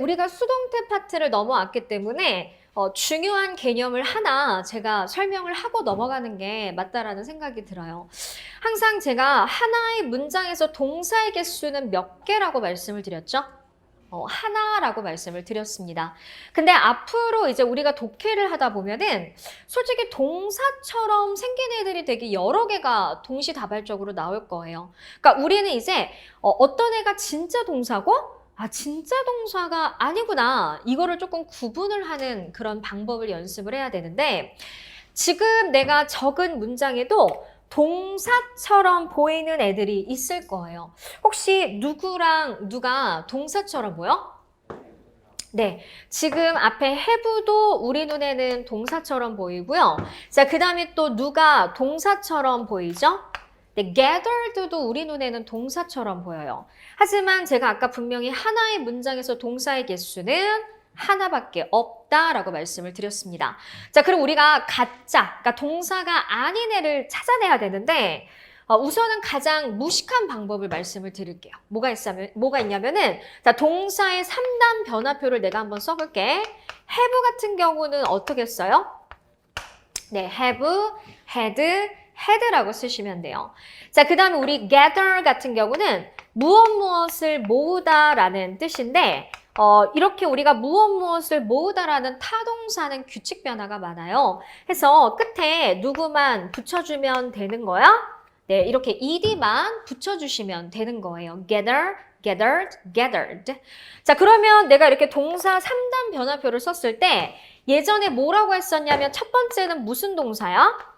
우리가 수동태 파트를 넘어왔기 때문에 어, 중요한 개념을 하나 제가 설명을 하고 넘어가는 게 맞다라는 생각이 들어요. 항상 제가 하나의 문장에서 동사의 개수는 몇 개라고 말씀을 드렸죠? 어, 하나라고 말씀을 드렸습니다. 근데 앞으로 이제 우리가 독해를 하다 보면은 솔직히 동사처럼 생긴 애들이 되게 여러 개가 동시다발적으로 나올 거예요. 그러니까 우리는 이제 어, 어떤 애가 진짜 동사고 아, 진짜 동사가 아니구나. 이거를 조금 구분을 하는 그런 방법을 연습을 해야 되는데, 지금 내가 적은 문장에도 동사처럼 보이는 애들이 있을 거예요. 혹시 누구랑 누가 동사처럼 보여? 네. 지금 앞에 have도 우리 눈에는 동사처럼 보이고요. 자, 그 다음에 또 누가 동사처럼 보이죠? 네, gathered도 우리 눈에는 동사처럼 보여요. 하지만 제가 아까 분명히 하나의 문장에서 동사의 개수는 하나밖에 없다라고 말씀을 드렸습니다. 자, 그럼 우리가 가짜, 그러니까 동사가 아닌 애를 찾아내야 되는데 어, 우선은 가장 무식한 방법을 말씀을 드릴게요. 뭐가 있냐면, 뭐가 있냐면은 자, 동사의 3단 변화표를 내가 한번 써볼게. have 같은 경우는 어떻게 써요? 네, have, had, had라고 쓰시면 돼요. 자, 그 다음에 우리 gather 같은 경우는 무엇 무엇을 모으다 라는 뜻인데 어, 이렇게 우리가 무엇 무엇을 모으다라는 타동사는 규칙 변화가 많아요. 해서 끝에 누구만 붙여주면 되는 거야? 네, 이렇게 ed만 붙여주시면 되는 거예요. gather, gathered, gathered. 자, 그러면 내가 이렇게 동사 3단 변화표를 썼을 때 예전에 뭐라고 했었냐면 첫 번째는 무슨 동사야?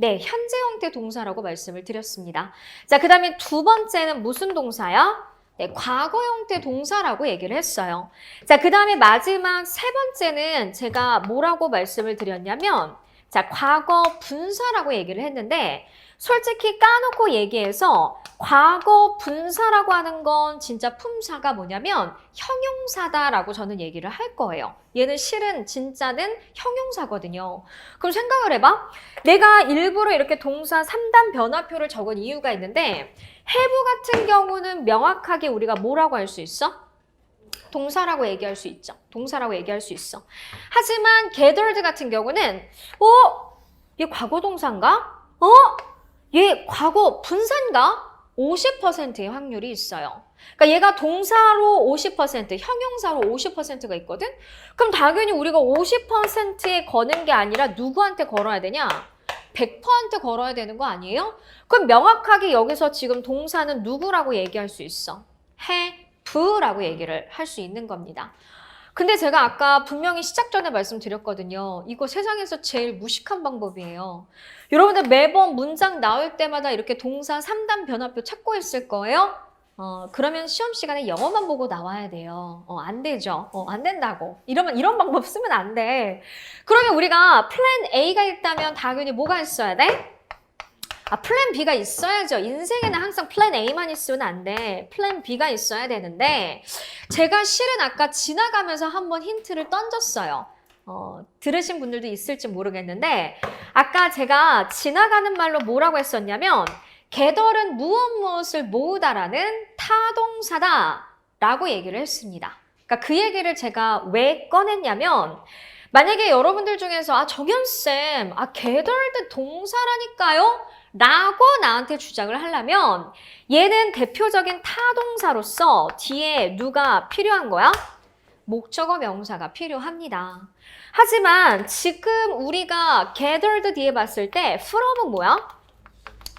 네, 현재 형태 동사라고 말씀을 드렸습니다. 자, 그 다음에 두 번째는 무슨 동사야? 네, 과거 형태 동사라고 얘기를 했어요. 자, 그 다음에 마지막 세 번째는 제가 뭐라고 말씀을 드렸냐면, 자, 과거 분사라고 얘기를 했는데, 솔직히 까놓고 얘기해서 과거 분사라고 하는 건 진짜 품사가 뭐냐면 형용사다라고 저는 얘기를 할 거예요. 얘는 실은 진짜는 형용사거든요. 그럼 생각을 해봐. 내가 일부러 이렇게 동사 3단 변화표를 적은 이유가 있는데 have 같은 경우는 명확하게 우리가 뭐라고 할 수 있어? 동사라고 얘기할 수 있죠. 동사라고 얘기할 수 있어. 하지만 gathered 같은 경우는 어? 얘 과거 동사인가? 어? 얘 과거 분사인가? 50%의 확률이 있어요. 그러니까 얘가 동사로 50%, 형용사로 50%가 있거든? 그럼 당연히 우리가 50%에 거는 게 아니라 누구한테 걸어야 되냐? 100%한테 걸어야 되는 거 아니에요? 그럼 명확하게 여기서 지금 동사는 누구라고 얘기할 수 있어? Have라고 얘기를 할 수 있는 겁니다. 근데 제가 아까 분명히 시작 전에 말씀드렸거든요. 이거 세상에서 제일 무식한 방법이에요. 여러분들 매번 문장 나올 때마다 이렇게 동사 3단 변화표 찾고 있을 거예요. 어, 그러면 시험 시간에 영어만 보고 나와야 돼요. 어, 안 되죠. 어, 안 된다고. 이러면, 이런 방법 쓰면 안 돼. 그러면 우리가 플랜 A가 있다면 당연히 뭐가 있어야 돼? 아, 플랜 B가 있어야죠. 인생에는 항상 플랜 A만 있으면 안 돼. 플랜 B가 있어야 되는데, 제가 실은 아까 지나가면서 한번 힌트를 던졌어요. 어, 들으신 분들도 있을지 모르겠는데, 아까 제가 지나가는 말로 뭐라고 했었냐면, 개덜은 무엇 무엇을 모으다라는 타동사다 라고 얘기를 했습니다. 그러니까 그 얘기를 제가 왜 꺼냈냐면, 만약에 여러분들 중에서, 아, 정연쌤, 아, 개덜드 동사라니까요? 라고 나한테 주장을 하려면 얘는 대표적인 타동사로서 뒤에 누가 필요한 거야? 목적어 명사가 필요합니다. 하지만 지금 우리가 gathered 뒤에 봤을 때 from은 뭐야?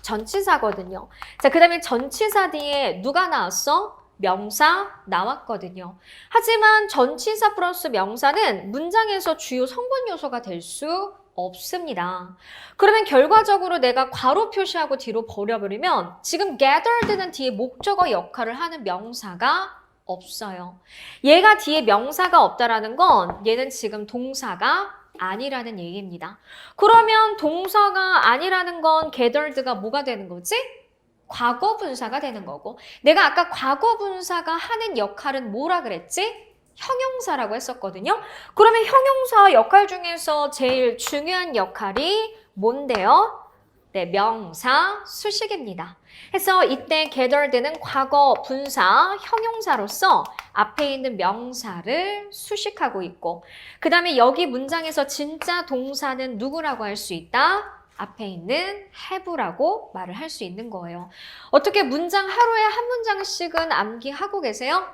전치사거든요. 자, 그 다음에 전치사 뒤에 누가 나왔어? 명사 나왔거든요. 하지만 전치사 플러스 명사는 문장에서 주요 성분 요소가 될 수 없습니다. 그러면 결과적으로 내가 괄호 표시하고 뒤로 버려버리면 지금 gathered는 뒤에 목적어 역할을 하는 명사가 없어요. 얘가 뒤에 명사가 없다라는 건 얘는 지금 동사가 아니라는 얘기입니다. 그러면 동사가 아니라는 건 gathered가 뭐가 되는 거지? 과거 분사가 되는 거고 내가 아까 과거 분사가 하는 역할은 뭐라 그랬지? 형용사라고 했었거든요. 그러면 형용사 역할 중에서 제일 중요한 역할이 뭔데요? 네, 명사 수식입니다. 해서 이때 gathered는 과거 분사 형용사로서 앞에 있는 명사를 수식하고 있고 그 다음에 여기 문장에서 진짜 동사는 누구라고 할 수 있다? 앞에 있는 have라고 말을 할 수 있는 거예요. 어떻게 문장 하루에 한 문장씩은 암기하고 계세요?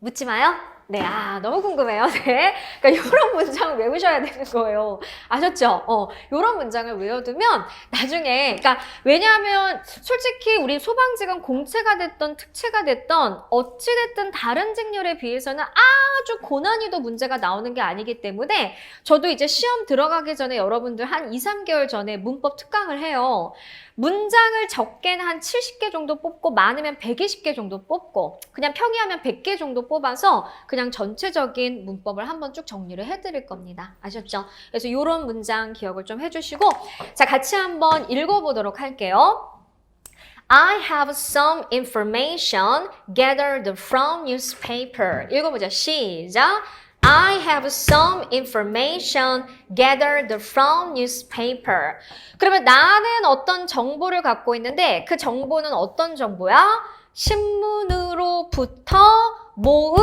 묻지 마요. 네, 아, 너무 궁금해요. 네. 그러니까 이런 문장을 외우셔야 되는 거예요. 아셨죠? 어, 이런 문장을 외워두면 나중에, 그러니까 왜냐하면 솔직히 우리 소방직은 공채가 됐던 특채가 됐던 어찌됐든 다른 직렬에 비해서는 아주 고난이도 문제가 나오는 게 아니기 때문에 저도 이제 시험 들어가기 전에 여러분들 한 2, 3개월 전에 문법 특강을 해요. 문장을 적게는 한 70개 정도 뽑고 많으면 120개 정도 뽑고 그냥 평이하면 100개 정도 뽑아서 그냥 전체적인 문법을 한번 쭉 정리를 해드릴 겁니다. 아셨죠? 그래서 이런 문장 기억을 좀 해주시고 자 같이 한번 읽어보도록 할게요. I have some information gathered from newspaper. 읽어보자. 시작. I have some information gathered from newspaper. 그러면 나는 어떤 정보를 갖고 있는데 그 정보는 어떤 정보야? 신문으로부터 모은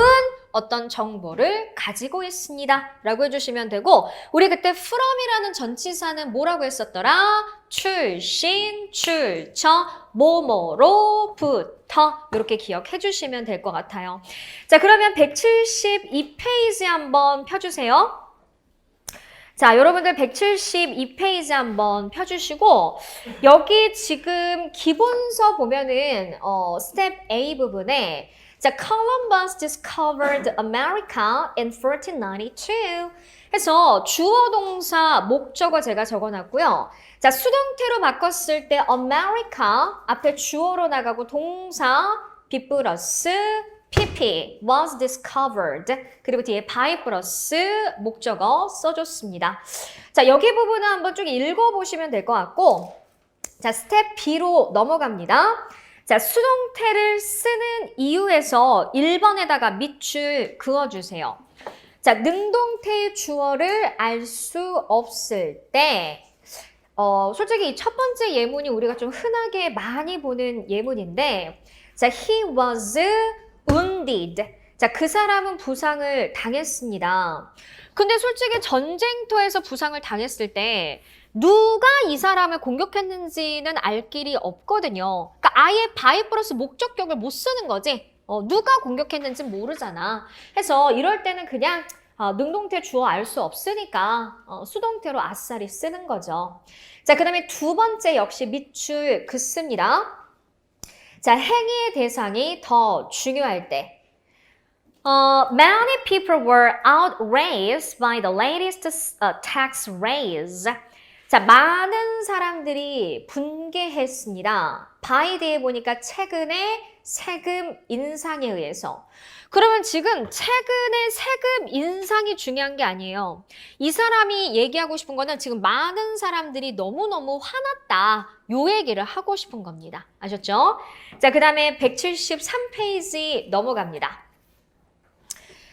어떤 정보를 가지고 있습니다. 라고 해주시면 되고, 우리 그때 from이라는 전치사는 뭐라고 했었더라? 출신, 출처, 뭐뭐로부터. 이렇게 기억해 주시면 될 것 같아요. 자, 그러면 172페이지 한번 펴주세요. 자, 여러분들 172페이지 한번 펴주시고, 여기 지금 기본서 보면은, 어, 스텝 A 부분에, 자, Columbus discovered America in 1492. 해서 주어 동사 목적어 제가 적어놨고요. 자, 수동태로 바꿨을 때 America 앞에 주어로 나가고 동사 B 플러스 PP was discovered 그리고 뒤에 by 플러스 목적어 써줬습니다. 자, 여기 부분은 한번 쭉 읽어보시면 될 것 같고 자, 스텝 B로 넘어갑니다. 자, 수동태를 쓰는 이유에서 1번에다가 밑줄 그어주세요. 자, 능동태의 주어를 알 수 없을 때, 어, 솔직히 이 첫 번째 예문이 우리가 좀 흔하게 많이 보는 예문인데, 자, he was wounded. 자, 그 사람은 부상을 당했습니다. 근데 솔직히 전쟁터에서 부상을 당했을 때, 누가 이 사람을 공격했는지는 알 길이 없거든요. 그러니까 아예 바이 플러스 목적격을 못 쓰는 거지. 어, 누가 공격했는지 모르잖아. 해서 이럴 때는 그냥 어, 능동태 주어 알 수 없으니까 어, 수동태로 아싸리 쓰는 거죠. 자, 그 다음에 두 번째 역시 밑줄 긋습니다. 자, 행위의 대상이 더 중요할 때. 어, many people were outraged by the latest uh, tax raise. 자, 많은 사람들이 분개했습니다. 바이 뒤에 보니까 최근에 세금 인상에 의해서. 그러면 지금 최근에 세금 인상이 중요한 게 아니에요. 이 사람이 얘기하고 싶은 거는 지금 많은 사람들이 너무너무 화났다. 요 얘기를 하고 싶은 겁니다. 아셨죠? 자, 그 다음에 173페이지 넘어갑니다.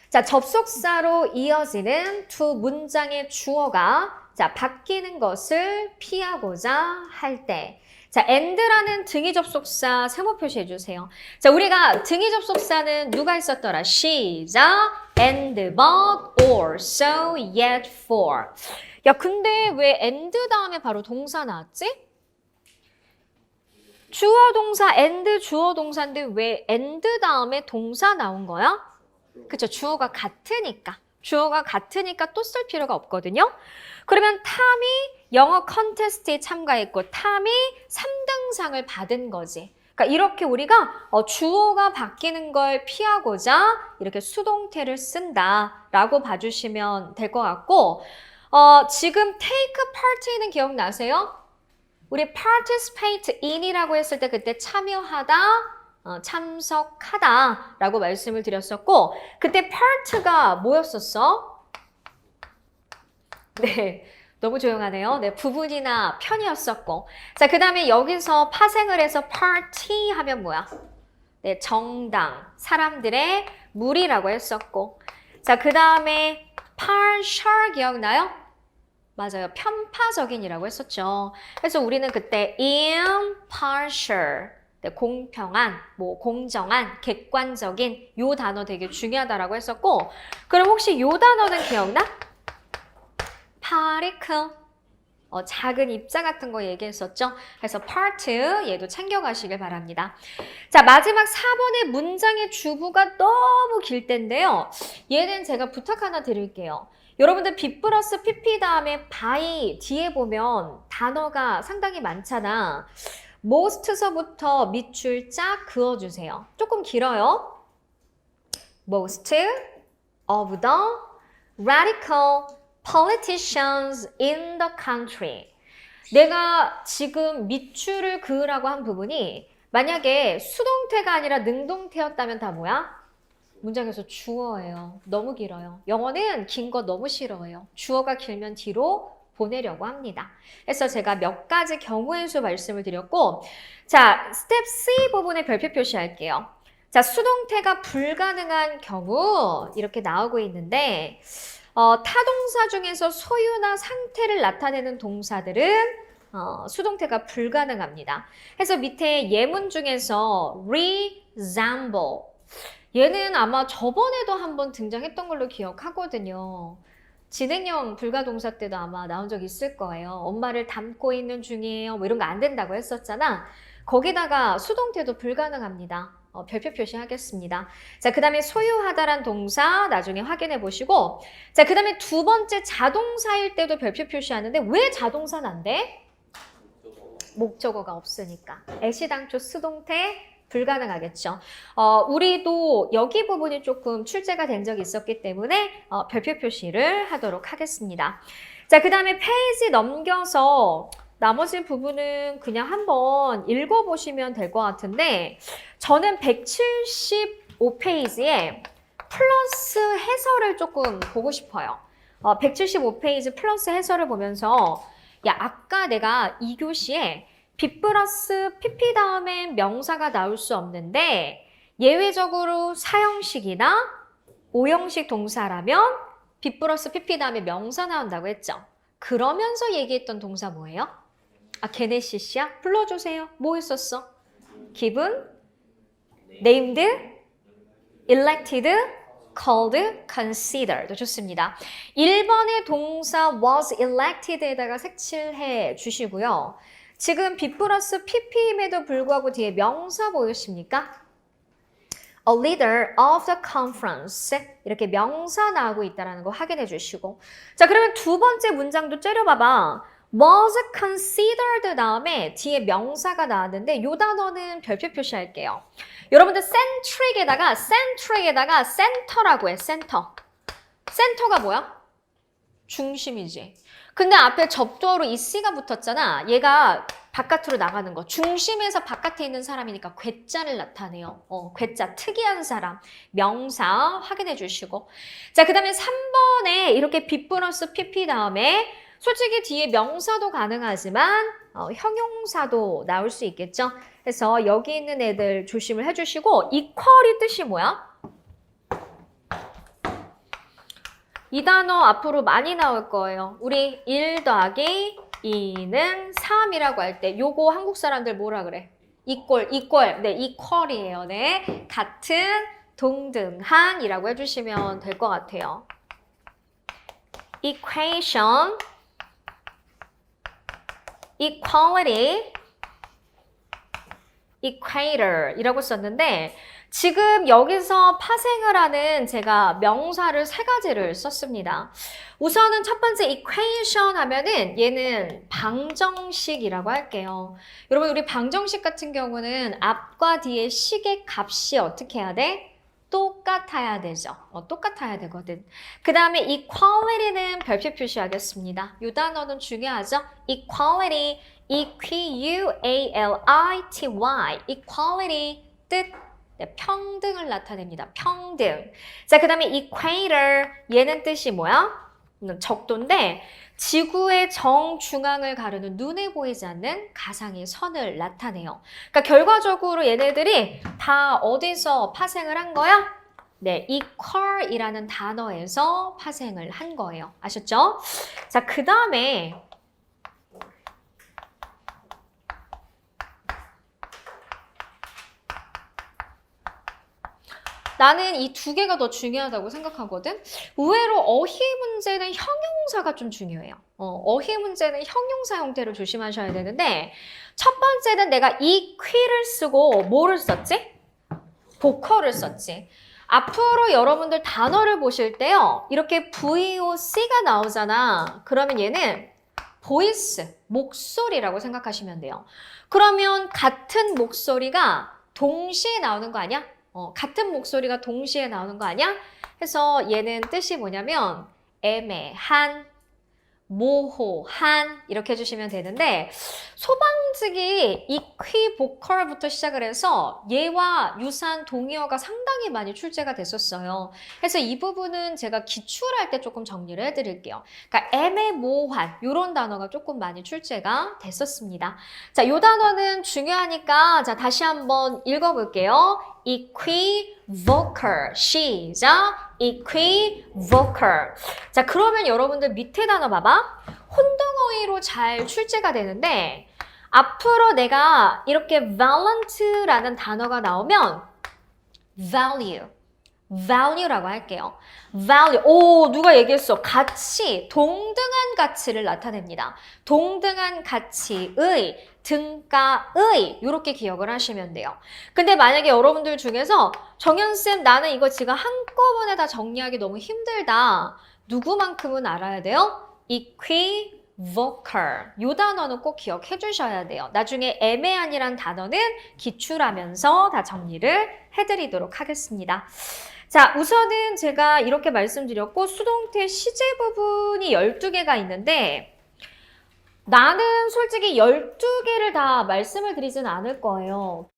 자, 접속사로 이어지는 두 문장의 주어가 자, 바뀌는 것을 피하고자 할 때. 자, and라는 등위 접속사 세모 표시해 주세요. 자, 우리가 등위 접속사는 누가 있었더라? 시작. and, but, or, so, yet, for. 야, 근데 왜 and 다음에 바로 동사 나왔지? 주어 동사, and 주어 동사인데 왜 and 다음에 동사 나온 거야? 그쵸, 주어가 같으니까. 주어가 같으니까 또 쓸 필요가 없거든요. 그러면 탐이 영어 컨테스트에 참가했고 탐이 3등상을 받은 거지. 그러니까 이렇게 우리가 어, 주어가 바뀌는 걸 피하고자 이렇게 수동태를 쓴다라고 봐주시면 될 것 같고 어, 지금 take part는 기억나세요? 우리 participate in이라고 했을 때 그때 참여하다 어, 참석하다라고 말씀을 드렸었고 그때 part가 뭐였었어? 네. 너무 조용하네요. 네, 부분이나 편이었었고. 자, 그 다음에 여기서 파생을 해서 party 하면 뭐야? 네, 정당, 사람들의 무리라고 했었고. 자, 그 다음에 partial 기억나요? 맞아요. 편파적인이라고 했었죠. 그래서 우리는 그때 impartial, 네, 공평한, 뭐 공정한, 객관적인 요 단어 되게 중요하다라고 했었고, 그럼 혹시 요 단어는 기억나? particle. 어, 작은 입자 같은 거 얘기했었죠. 그래서 part 얘도 챙겨가시길 바랍니다. 자 마지막 4번의 문장의 주부가 너무 길 텐데요. 얘는 제가 부탁 하나 드릴게요. 여러분들 B 플러스 PP 다음에 by 뒤에 보면 단어가 상당히 많잖아. Most서부터 밑줄 쫙 그어주세요. 조금 길어요. most of the radical politicians in the country. 내가 지금 밑줄을 그으라고 한 부분이 만약에 수동태가 아니라 능동태였다면 다 뭐야? 문장에서 주어예요. 너무 길어요. 영어는 긴 거 너무 싫어해요. 주어가 길면 뒤로 보내려고 합니다. 그래서 제가 몇 가지 경우의 수 말씀을 드렸고, 자, 스텝 C 부분에 별표 표시할게요. 자, 수동태가 불가능한 경우, 이렇게 나오고 있는데, 어, 타동사 중에서 소유나 상태를 나타내는 동사들은 어, 수동태가 불가능합니다. 그래서 밑에 예문 중에서 resemble 얘는 아마 저번에도 한번 등장했던 걸로 기억하거든요. 진행형 불가동사 때도 아마 나온 적 있을 거예요. 엄마를 닮고 있는 중이에요. 뭐 이런 거 안 된다고 했었잖아. 거기다가 수동태도 불가능합니다. 어, 별표 표시하겠습니다. 자, 그 다음에 소유하다란 동사 나중에 확인해 보시고 자, 그 다음에 두 번째 자동사일 때도 별표 표시하는데 왜 자동사는 안 돼? 목적어가 없으니까. 애시당초 수동태 불가능하겠죠. 어, 우리도 여기 부분이 조금 출제가 된 적이 있었기 때문에 어, 별표 표시를 하도록 하겠습니다. 자, 그 다음에 페이지 넘겨서 나머지 부분은 그냥 한번 읽어보시면 될 것 같은데 저는 175페이지에 플러스 해설을 조금 보고 싶어요. 어, 175페이지 플러스 해설을 보면서 야 아까 내가 2교시에 B 플러스 PP 다음엔 명사가 나올 수 없는데 예외적으로 사형식이나 오형식 동사라면 B 플러스 PP 다음에 명사 나온다고 했죠. 그러면서 얘기했던 동사 뭐예요? 아, 게네시스야? 불러주세요. 뭐 했었어? given, named, elected, called, considered. 좋습니다. 1번의 동사 was elected에다가 색칠해 주시고요. 지금 B 플러스 PP임에도 불구하고 뒤에 명사 보이십니까? A leader of the conference. 이렇게 명사 나오고 있다는 거 확인해 주시고. 자 그러면 두 번째 문장도 째려봐봐. Was considered 다음에 뒤에 명사가 나왔는데 이 단어는 별표 표시할게요. 여러분들 centric에다가 centric에다가 center라고 해 center. 센터가 뭐야? 중심이지 근데 앞에 접두어로 이씨가 붙었잖아 얘가 바깥으로 나가는 거. 중심에서 바깥에 있는 사람이니까 괴자를 나타내요. 어, 괴자. 특이한 사람. 명사 확인해 주시고. 자, 그 다음에 3번에 이렇게 B 플러스 PP 다음에 솔직히 뒤에 명사도 가능하지만 어, 형용사도 나올 수 있겠죠. 그래서 여기 있는 애들 조심을 해주시고 equal이 뜻이 뭐야? 이 단어 앞으로 많이 나올 거예요. 우리 1 더하기 2는 3이라고 할 때 요거 한국 사람들 뭐라 그래? 이꼴, 이꼴. 네, 이퀄이에요. 네. 같은, 동등한이라고 해주시면 될 것 같아요. equation, equality, equator 이라고 썼는데 지금 여기서 파생을 하는 제가 명사를 세 가지를 썼습니다. 우선은 첫 번째 equation 하면은 얘는 방정식이라고 할게요. 여러분 우리 방정식 같은 경우는 앞과 뒤에 식의 값이 어떻게 해야 돼? 똑같아야 되죠. 어, 똑같아야 되거든. 그 다음에 equality는 별표 표시하겠습니다. 이 단어는 중요하죠. equality, E-Q-U-A-L-I-T-Y, equality 뜻 네, 평등을 나타냅니다. 평등. 자, 그 다음에 equator 얘는 뜻이 뭐야? 음, 적도인데 지구의 정중앙을 가르는 눈에 보이지 않는 가상의 선을 나타내요. 그러니까 결과적으로 얘네들이 다 어디서 파생을 한 거야? 네, equal이라는 단어에서 파생을 한 거예요. 아셨죠? 자, 그 다음에 나는 이 두 개가 더 중요하다고 생각하거든. 의외로 어휘 문제는 형용사가 좀 중요해요. 어, 어휘 문제는 형용사 형태로 조심하셔야 되는데 첫 번째는 내가 이 퀴를 쓰고 뭐를 썼지? 보컬을 썼지. 앞으로 여러분들 단어를 보실 때요. 이렇게 VOC가 나오잖아. 그러면 얘는 보이스, 목소리라고 생각하시면 돼요. 그러면 같은 목소리가 동시에 나오는 거 아니야? 어, 같은 목소리가 동시에 나오는 거 아니야? 해서 얘는 뜻이 뭐냐면 애매한, 모호한 이렇게 해주시면 되는데 소방직이 이퀴 보컬부터 시작을 해서 얘와 유사한 동의어가 상당히 많이 출제가 됐었어요. 그래서 이 부분은 제가 기출할 때 조금 정리를 해드릴게요. 그러니까 애매모호한 이런 단어가 조금 많이 출제가 됐었습니다. 자, 이 단어는 중요하니까 자 다시 한번 읽어볼게요. equivocal 시작 equivocal. 자 그러면 여러분들 밑에 단어 봐봐. 혼동어휘로 잘 출제가 되는데 앞으로 내가 이렇게 valent라는 단어가 나오면 value value라고 할게요. value. 오, 누가 얘기했어? 가치, 동등한 가치를 나타냅니다. 동등한 가치의, 등가의, 이렇게 기억을 하시면 돼요. 근데 만약에 여러분들 중에서 정현쌤, 나는 이거 지금 한꺼번에 다 정리하기 너무 힘들다. 누구만큼은 알아야 돼요? equivocal. 이 단어는 꼭 기억해 주셔야 돼요. 나중에 애매한이란 단어는 기출하면서 다 정리를 해드리도록 하겠습니다. 자, 우선은 제가 이렇게 말씀드렸고, 수동태 시제 부분이 12개가 있는데, 나는 솔직히 12개를 다 말씀을 드리진 않을 거예요.